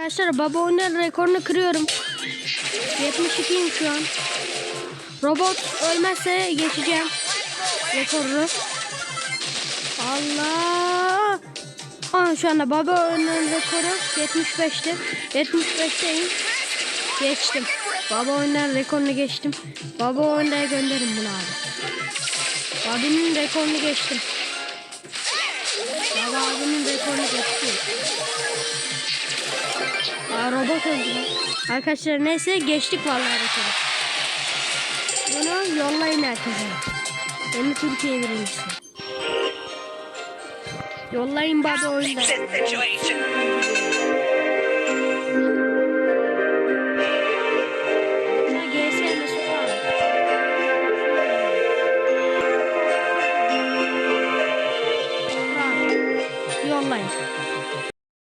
Arkadaşlar baba oyunun rekorunu kırıyorum. 72'yim şu an. Robot ölmezse geçeceğim. Rekoru. Allah. Aa, şu anda baba oyunun rekoru 75'ti. 75'teyim. Geçtim. Baba oyundan rekorunu geçtim. Baba oyunda gönderin bunu abi. Abinin rekorunu geçtim. Baba abinin rekorunu geçtim. Lan. Arkadaşlar neyse geçtik vallahi rekoru. Bunu yollayın herkese. Yeni Türkiye birincisi. Yollayın baba oyunda. Yollayın.